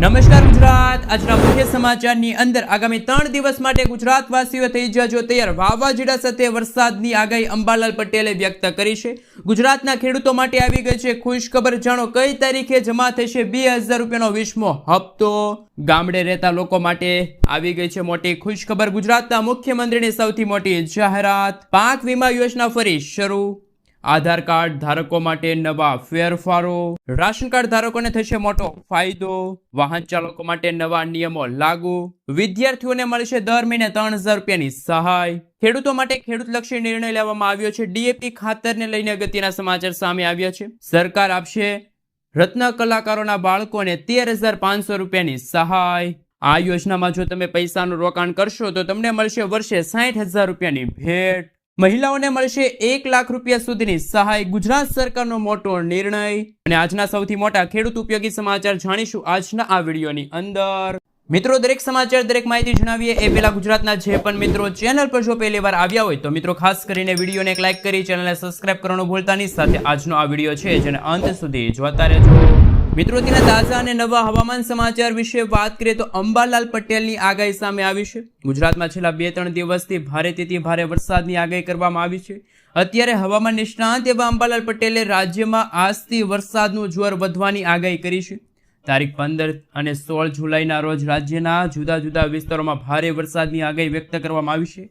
નમસ્કાર ગુજરાત. આજના મુખ્ય સમાચારની અંદર આગામી ત્રણ દિવસ માટે ગુજરાતવાસીઓ થઈ જજો તૈયાર વાવાઝોડા સાથે વરસાદની આગાહી અંબાલાલ પટેલે વ્યક્ત કરી છે. ગુજરાતના ખેડૂતો માટે આવી ગઈ છે ખુશખબર. જાણો કઈ તારીખે જમા થશે બે હજાર રૂપિયાનો વીસમો હપ્તો? ગામડે રહેતા લોકો માટે આવી ગઈ છે મોટી ખુશખબર. ગુજરાતના મુખ્યમંત્રીની સૌથી મોટી જાહેરાત. પાક વીમા યોજના ફરી શરૂ આધાર કાર્ડ ધારકો માટે નવા ફેરફારો. રાશન કાર્ડ ધારકોને થશે મોટો ફાયદો. વાહન ચાલકો માટે નવા નિયમો લાગુ. વિદ્યાર્થીઓને મળશે દર મહિને ત્રણ હજાર રૂપિયાની સહાય. ખેડૂતો માટે ખેડૂતલક્ષી નિર્ણય લેવામાં આવ્યો છે. ડીએપી ખાતરને લઈને અગત્યના સમાચાર સામે આવ્યા છે. સરકાર આપશે રત્ન કલાકારોના બાળકોને તેર હજાર પાંચસો રૂપિયાની સહાય. આ યોજનામાં જો તમે પૈસાનું રોકાણ કરશો તો તમને મળશે વર્ષે સાઠ હજાર રૂપિયાની ભેટ. મહિલાઓને મળશે એક લાખ રૂપિયા સુધીની સહાય. ગુજરાત સરકારનો મોટો નિર્ણય. અને આજના સૌથી મોટા ખેડૂત ઉપયોગી સમાચાર જાણીશું આજના આ વિડીયોની અંદર. મિત્રો, દરેક સમાચાર, દરેક માહિતી જણાવીએ એ પહેલા ગુજરાતના જે પણ મિત્રો ચેનલ પર જો પહેલી વાર આવ્યા હોય તો મિત્રો, ખાસ કરીને વિડીયોને એક લાઇક કરી, ચેનલને સબસ્ક્રાઇબ કરવાનું ભૂલતા નહીં. સાથે આજનો આ વીડિયો છે, જેને અંત સુધી જોતા રહેજો. મિત્રો તેના તાજા અને નવા હવામાન સમાચાર વિશે વાત કરીએ તો અંબાલાલ પટેલની આગાહી સામે આવી છે. ગુજરાતમાં છેલ્લા બે ત્રણ દિવસથી ભારે તેથી ભારે વરસાદની આગાહી કરવામાં આવી છે. અત્યારે હવામાન નિષ્ણાંત એવા અંબાલાલ પટેલે રાજ્યમાં આજથી વરસાદનું જોર વધવાની આગાહી કરી છે. તારીખ પંદર અને સોળ જુલાઈના રોજ રાજ્યના જુદા જુદા વિસ્તારોમાં ભારે વરસાદની આગાહી વ્યક્ત કરવામાં આવી છે.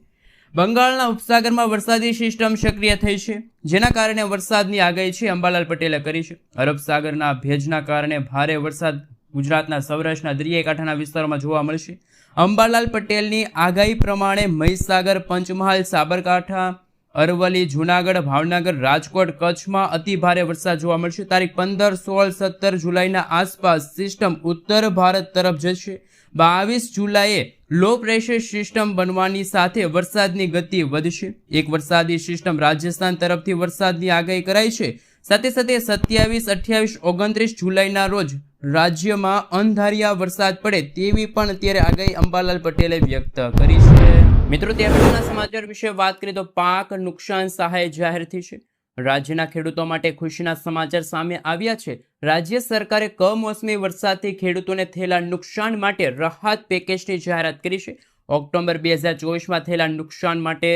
બંગાળના ઉપસાગરમાં વરસાદી સિસ્ટમ સક્રિય થઈ છે. જેના કારણે વરસાદની આગાહી છે, અંબાલાલ પટેલે કરી છે. અરબ સાગરના ભેજના કારણે ભારે વરસાદ ગુજરાતના સૌરાષ્ટ્રના દરિયાઈકાંઠાના વિસ્તારોમાં જોવા મળશે. અંબાલાલ પટેલની આગાહી પ્રમાણે મહીસાગર, પંચમહાલ, સાબરકાંઠા અરવલ્લી, જૂનાગઢ, ભાવનગર, રાજકોટ કચ્છમાં અતિ ભારે વરસાદ જોવા મળશે. તારીખ પંદર, સોળ, સત્તર જુલાઈના આસપાસ સિસ્ટમ ઉત્તર ભારત તરફ જશે. બાવીસ જુલાઈએ લો પ્રેશર સિસ્ટમ બનવાની સાથે વરસાદની ગતિ વધશે. એક વરસાદી સિસ્ટમ રાજસ્થાન તરફથી વરસાદની આગાહી કરાઈ છે. સાથે સાથે સત્યાવીસ, અઠ્યાવીસ, ઓગણત્રીસ જુલાઈના રોજ રાજ્યમાં અંધારિયા વરસાદ પડે તેવી પણ અત્યારે આગાહી અંબાલાલ પટેલે વ્યક્ત કરી છે. મિત્રો ત્યારબાદના સમાચાર વિશે વાત કરીએ તો પાક નુકસાન સહાય જાહેર થઈ છે. રાજ્યના ખેડૂતો માટે ખુશીના સમાચાર સામે આવ્યા છે. રાજ્ય સરકારે કમોસમી વરસાદથી ખેડૂતોને થયેલા નુકસાન માટે રાહત પેકેજની જાહેરાત કરી છે. ઓક્ટોબર બે હજાર ચોવીસમાં થયેલા નુકસાન માટે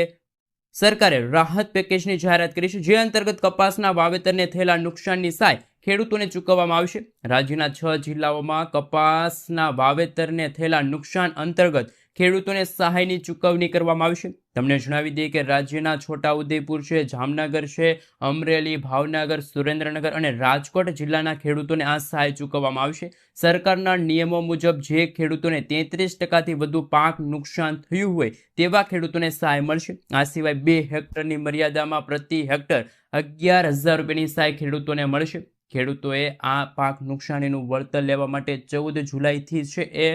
સરકારે રાહત પેકેજની જાહેરાત કરી છે. જે અંતર્ગત કપાસના વાવેતરને થયેલા નુકસાનની સહાય ખેડૂતોને ચૂકવવામાં આવશે રાજ્યના છ જિલ્લાઓમાં કપાસના વાવેતરને થયેલા નુકસાન અંતર્ગત ખેડૂતોને સહાયની ચૂકવણી કરવામાં આવશે તમને જણાવી દઈએ કે રાજ્યના છોટાઉદેપુર છે, જામનગર છે, અમરેલી, ભાવનગર, સુરેન્દ્રનગર અને રાજકોટ જિલ્લાના ખેડૂતોને આ સહાય ચૂકવવામાં આવશે સરકારના નિયમો મુજબ જે ખેડૂતોને તેત્રીસ ટકાથી વધુ પાક નુકસાન થયું હોય તેવા ખેડૂતોને સહાય મળશે. આ સિવાય બે હેક્ટરની મર્યાદામાં પ્રતિ હેક્ટર અગિયાર હજાર રૂપિયાની સહાય ખેડૂતોને મળશે. ખેડૂતોએ આ પાક નુકસાનીનું વળતર લેવા માટે ચૌદ જુલાઈથી છે એ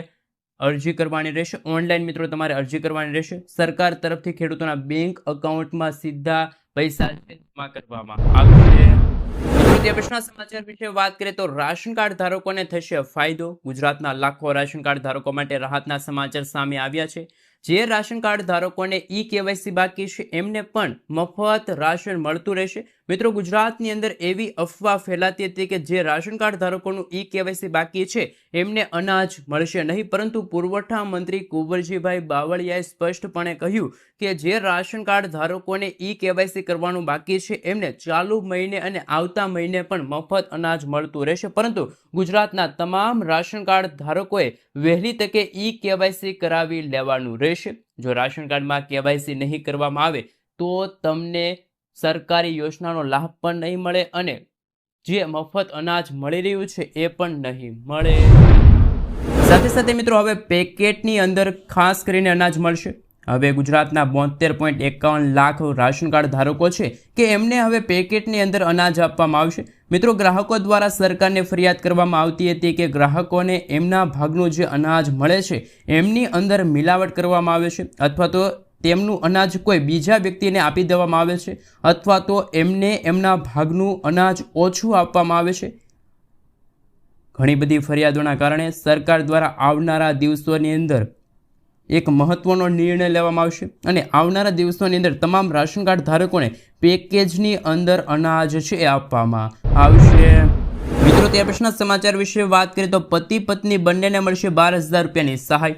અરજી કરવાની રહેશે. ઓનલાઈન મિત્રો, તમારે અરજી કરવાની રહેશે. સરકાર તરફથી ખેડૂતોના બેંક એકાઉન્ટમાં સીધા પૈસા જમા કરવામાં આવશે. પછીના સમાચાર વિશે વાત કરીએ તો રાશન કાર્ડ ધારકોને થશે ફાયદો. ગુજરાતના લાખો રાશન કાર્ડ ધારકો માટે રાહતના સમાચાર સામે આવ્યા છે. જે રાશન કાર્ડ ધારકોને ઈ કેવાયસી બાકી છે, એમને પણ મફત રાશન મળતું રહેશે. મિત્રો, ગુજરાતની અંદર એવી અફવા ફેલાતી હતી કે જે રાશન કાર્ડ ધારકોનું ઈ કેવાયસી બાકી છે, એમને અનાજ મળશે નહીં. પરંતુ પુરવઠા મંત્રી કુંવરજીભાઈ બાવળિયાએ સ્પષ્ટપણે કહ્યું કે જે રાશન કાર્ડ ધારકોને ઈ કેવાયસી કરવાનું બાકી છે, એમને ચાલુ મહિને અને આવતા મહિને પણ મફત અનાજ મળતું રહેશે. પરંતુ ગુજરાતના તમામ રાશન કાર્ડ ધારકોએ વહેલી તકે ઈ કેવાયસી કરાવી લેવાનું રહેશે. જો રાશન કાર્ડમાં કેવાયસી નહીં કરવામાં આવે, તો તમને સરકારી યોજનાનો લાભ પણ નહીં મળે અને જે મફત અનાજ મળી રહ્યું છે એ પણ નહીં મળે. સાથે સાથે મિત્રો, હવે પેકેટની અંદર ખાસ કરીને અનાજ મળશે. હવે ગુજરાતના બોતેર પોઈન્ટ એકાવન લાખ રાશન કાર્ડ ધારકો છે કે એમને હવે પેકેટની અંદર અનાજ આપવામાં આવશે. મિત્રો, ગ્રાહકો દ્વારા સરકારને ફરિયાદ કરવામાં આવતી હતી કે ગ્રાહકોને એમના ભાગનું જે અનાજ મળે છે, એમની અંદર મિલાવટ કરવામાં આવે છે અથવા તો તેમનું અનાજ કોઈ બીજા વ્યક્તિને આપી દેવામાં આવે છે અથવા તો એમને એમના ભાગનું અનાજ ઓછું આપવામાં આવે છે. ઘણી બધી ફરિયાદોના કારણે સરકાર દ્વારા આવનારા દિવસોની અંદર એક મહત્વનો નિર્ણય લેવામાં આવશે. અને આવનારા દિવસોની અંદર તમામ રાશન કાર્ડ ધારકોને પેકેજની અંદર અનાજ છે એ આપવામાં આવશે. મિત્રો, તે પછીના સમાચાર વિશે વાત કરીએ તો પતિ પત્ની બંનેને મળશે બાર હજાર રૂપિયાની સહાય.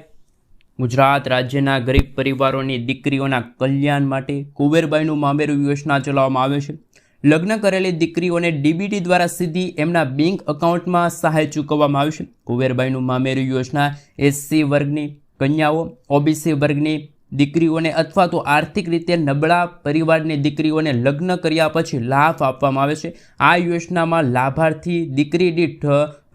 ગુજરાત રાજ્યના ગરીબ પરિવારોની દીકરીઓના કલ્યાણ માટે કુબેરબાઈનું મામેરું યોજના ચલાવવામાં આવે છે. લગ્ન કરેલી દીકરીઓને ડીબીટી દ્વારા સીધી એમના બેંક એકાઉન્ટમાં સહાય ચૂકવવામાં આવશે કુબેરબાઈનું મામેરું યોજના એસસી વર્ગની કન્યાઓ, ઓબીસી વર્ગની દીકરીઓને અથવા તો આર્થિક રીતે નબળા પરિવારની દીકરીઓને લગ્ન કર્યા પછી લાભ આપવામાં આવે છે. આ યોજનામાં લાભાર્થી દીકરી દીઠ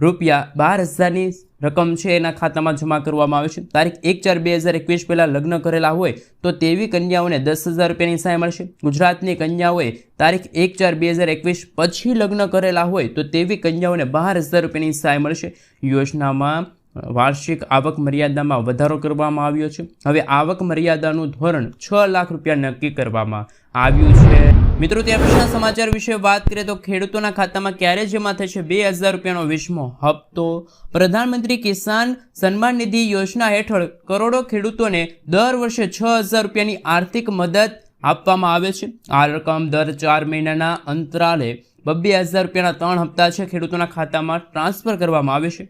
રૂપિયા બાર હજારની રકમ છે. એના ખાતામાં જમા કરવામાં આવે છે. તારીખ એક ચાર બે હજાર એકવીસ પહેલાં લગ્ન કરેલા હોય તો તેવી કન્યાઓને દસ હજાર રૂપિયાની સહાય મળશે. ગુજરાતની કન્યાઓએ તારીખ એક ચાર બે હજાર એકવીસ પછી લગ્ન કરેલા હોય તો તેવી કન્યાઓને બાર હજાર રૂપિયાની સહાય મળશે. યોજનામાં વાર્ષિક આવક મર્યાદામાં વધારો કરવામાં આવ્યો છે. હવે આવક મર્યાદાનું ધોરણ છ લાખ રૂપિયા નક્કી કરવામાં આવ્યું છે. મિત્રો ત્યાર પછીના સમાચાર વિશે વાત કરીએ તો ખેડૂતોના ખાતામાં ક્યારે જમા થશે? બે હજાર રૂપિયાનો વીસમો હપ્તો. પ્રધાનમંત્રી કિસાન સન્માન નિધિ યોજના હેઠળ કરોડો ખેડૂતોને દર વર્ષે છ હજાર રૂપિયાની આર્થિક મદદ આપવામાં આવે છે. આ રકમ દર ચાર મહિનાના અંતરાલે બબ્બે હજાર રૂપિયાના ત્રણ હપ્તા છે ખેડૂતોના ખાતામાં ટ્રાન્સફર કરવામાં આવે છે.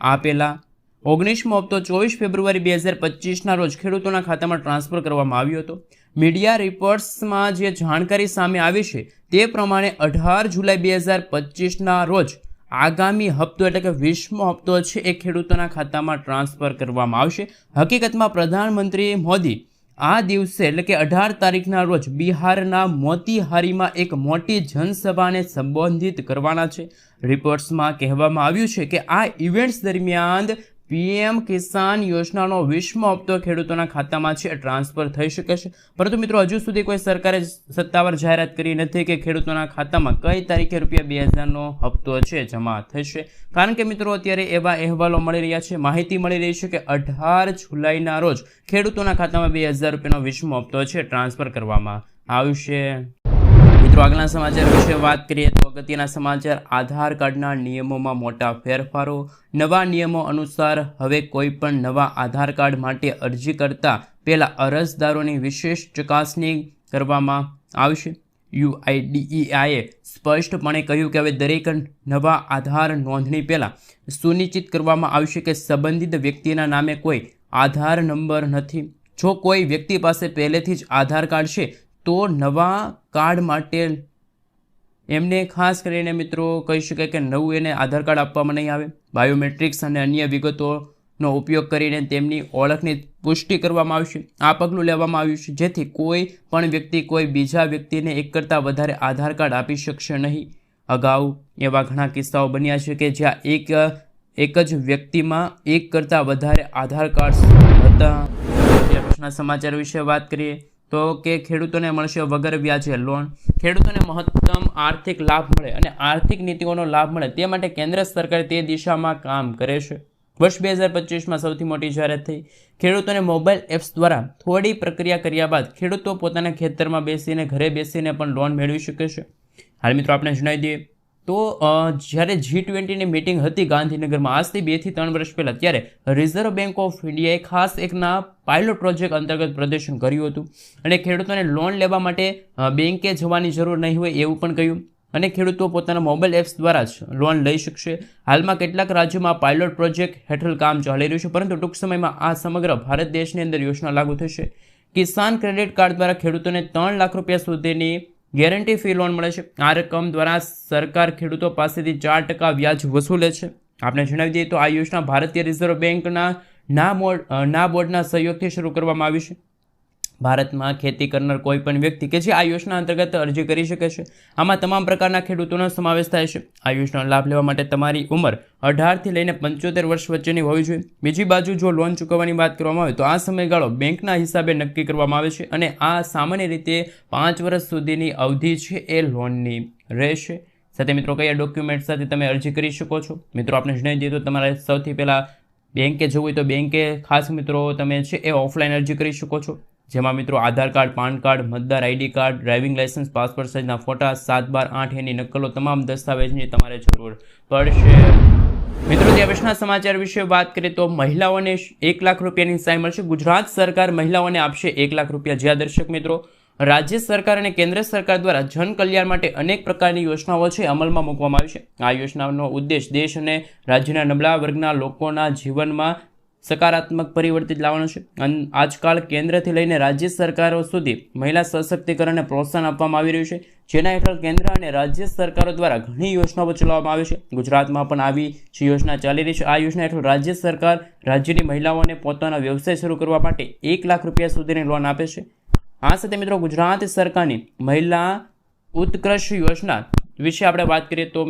આ પહેલાં ઓગણીસમો હપ્તો ચોવીસ ફેબ્રુઆરી બે હજાર પચીસના રોજ ખેડૂતોના ખાતામાં ટ્રાન્સફર કરવામાં આવ્યો હતો. મીડિયા રિપોર્ટ્સમાં જે જાણકારી સામે આવી છે તે પ્રમાણે અઢાર જુલાઈ બે હજાર પચીસના રોજ આગામી હપ્તો એટલે કે વીસમો હપ્તો છે એ ખેડૂતોના ખાતામાં ટ્રાન્સફર કરવામાં આવશે. હકીકતમાં પ્રધાનમંત્રી મોદી આ દિવસે એટલે કે અઢાર તારીખના રોજ બિહારના મોતીહારીમાં એક મોટી જનસભાને સંબોધિત કરવાના છે. રિપોર્ટ્સમાં કહેવામાં આવ્યું છે કે આ ઇવેન્ટ્સ દરમિયાન પીએમ કિસાન યોજનાનો વીસમો હપ્તો ખેડૂતોના ખાતામાં છે, ટ્રાન્સફર થઈ શકે છે. પરંતુ મિત્રો, હજુ સુધી કોઈ સરકારે સત્તાવાર જાહેરાત કરી નથી કે ખેડૂતોના ખાતામાં કઈ તારીખે રૂપિયા બે હજારનો હપ્તો છે, જમા થશે. કારણ કે મિત્રો, અત્યારે એવા અહેવાલો મળી રહ્યા છે, માહિતી મળી રહી છે કે અઢાર જુલાઈના રોજ ખેડૂતોના ખાતામાં બે હજાર રૂપિયાનો વીસમો હપ્તો છે, ટ્રાન્સફર કરવામાં આવશે. મિત્રો આગલા સમાચાર વિશે વાત કરીએ તો અગત્યના સમાચાર. આધાર કાર્ડના નિયમોમાં મોટા ફેરફારો. નવા નિયમો અનુસાર હવે કોઈ પણ નવા આધાર કાર્ડ માટે અરજી કરતા પહેલાં અરજદારોની વિશેષ ચકાસણી કરવામાં આવશે. યુઆઈડીઈઆઈએ સ્પષ્ટપણે કહ્યું કે હવે દરેક નવા આધાર નોંધણી પહેલાં સુનિશ્ચિત કરવામાં આવશે કે સંબંધિત વ્યક્તિના નામે કોઈ આધાર નંબર નથી. જો કોઈ વ્યક્તિ પાસે પહેલેથી જ આધાર કાર્ડ છે તો નવા કાર્ડ માટે એમને ખાસ કરીને મિત્રો કહી શકાય કે નવું એને આધાર કાર્ડ આપવામાં નહીં આવે. બાયોમેટ્રિક્સ અને અન્ય વિગતોનો ઉપયોગ કરીને તેમની ઓળખની પુષ્ટિ કરવામાં આવશે. આ પગલું લેવામાં આવ્યું છે. જેથી કોઈ પણ વ્યક્તિ કોઈ બીજા વ્યક્તિને એક કરતાં વધારે આધાર કાર્ડ આપી શકશે નહીં. અગાઉ એવા ઘણા કિસ્સાઓ બન્યા છે કે જ્યાં એક એક જ વ્યક્તિમાં એક કરતાં વધારે આધાર કાર્ડ હતા. સમાચાર વિશે વાત કરીએ. તો કે ખેડૂતોને મળશે વગર વ્યાજે લોન ખેડૂતોને મહત્તમ આર્થિક લાભ મળે અને આર્થિક નીતિઓનો લાભ મળે તે માટે કેન્દ્ર સરકાર તે દિશામાં કામ કરે છે. વર્ષ બે હજાર પચીસમાં સૌથી મોટી જાહેરાત થઈ. ખેડૂતોને મોબાઈલ એપ્સ દ્વારા થોડી પ્રક્રિયા કર્યા બાદ ખેડૂતો પોતાના ખેતરમાં બેસીને ઘરે બેસીને પણ લોન મેળવી શકે છે. હાલ મિત્રો આપણે જણાવી દઈએ. તો જ્યારે જી ટ્વેન્ટીની મિટિંગ હતી ગાંધીનગરમાં, આજથી બેથી ત્રણ વર્ષ પહેલાં, ત્યારે રિઝર્વ બેંક ઓફ ઇન્ડિયાએ ખાસ એકના પાયલોટ પ્રોજેક્ટ અંતર્ગત પ્રદર્શન કર્યું હતું. અને ખેડૂતોને લોન લેવા માટે બેંકે જવાની જરૂર નહીં હોય એવું પણ કહ્યું. અને ખેડૂતો પોતાના મોબાઈલ એપ્સ દ્વારા જ લોન લઈ શકશે. હાલમાં કેટલાક રાજ્યોમાં પાયલોટ પ્રોજેક્ટ હેઠળ કામ ચાલી રહ્યું છે, પરંતુ ટૂંક સમયમાં આ સમગ્ર ભારત દેશની અંદર યોજના લાગુ થશે. કિસાન ક્રેડિટ કાર્ડ દ્વારા ખેડૂતોને ત્રણ લાખ રૂપિયા સુધીની ગેરંટી ફી લોન મળે છે. આ રકમ દ્વારા સરકાર ખેડૂતો પાસેથી ચાર ટકા વ્યાજ વસૂલે છે. આપણે જણાવી દઈએ તો આ યોજના ભારતીય રિઝર્વ બેંકના ના બોર્ડ ના બોર્ડના સહયોગથી શરૂ કરવામાં આવી છે. ભારતમાં ખેતી કરનાર કોઈ પણ વ્યક્તિ કે જે આ યોજના અંતર્ગત અરજી કરી શકે છે. આમાં તમામ પ્રકારના ખેડૂતોનો સમાવેશ થાય છે. આ યોજનાનો લાભ લેવા માટે તમારી ઉંમર અઢારથી લઈને પંચોતેર વર્ષ વચ્ચેની હોવી જોઈએ. બીજી બાજુ જો લોન ચૂકવવાની વાત કરવામાં આવે તો આ સમયગાળો બેંકના હિસાબે નક્કી કરવામાં આવે છે અને આ સામાન્ય રીતે પાંચ વર્ષ સુધીની અવધિ છે એ લોનની રહેશે. સાથે મિત્રો, કયા ડોક્યુમેન્ટ સાથે તમે અરજી કરી શકો છો? મિત્રો આપણે જણાવી દઈએ તો તમારે સૌથી પહેલાં બેંકે જવું હોય તો બેંકે ખાસ મિત્રો તમે છે એ ઓફલાઈન અરજી કરી શકો છો. જેમાં મિત્રો આધાર કાર્ડ, પાન કાર્ડ, મતદાર ID card, driving licence, passport સાઇઝના ફોટા, સાત બાર આઠ એની નકલો, તમામ દસ્તાવેજની તમારે જરૂર પડશે. મિત્રો પછીના સમાચાર વિશે વાત કરીએ તો મહિલાઓને એક લાખ રૂપિયાની સહાય મળશે. ગુજરાત સરકાર મહિલાઓને આપશે એક લાખ રૂપિયા. જ્યાં દર્શક મિત્રો, રાજ્ય સરકાર અને કેન્દ્ર સરકાર દ્વારા જન કલ્યાણ માટે અનેક પ્રકારની યોજનાઓ છે, અમલમાં મૂકવામાં આવી છે. આ યોજનાનો ઉદ્દેશ દેશ અને રાજ્યના નબળા વર્ગના લોકોના જીવનમાં સકારાત્મક પરિવર્તિત લાવવાનું છે. અને આજકાલ કેન્દ્રથી લઈને રાજ્ય સરકારો સુધી મહિલા સશક્તિકરણને પ્રોત્સાહન આપવામાં આવી રહ્યું છે. જેના હેઠળ કેન્દ્ર અને રાજ્ય સરકારો દ્વારા ઘણી યોજનાઓ ચલાવવામાં આવી છે. ગુજરાતમાં પણ આવી જે યોજના ચાલી રહી છે. આ યોજના હેઠળ રાજ્ય સરકાર રાજ્યની મહિલાઓને પોતાનો વ્યવસાય શરૂ કરવા માટે એક લાખ રૂપિયા સુધીની લોન આપે છે. આ સાથે મિત્રો ગુજરાત સરકારની મહિલા ઉત્કર્ષ યોજના વિશે આપણે વાત કરીએ તો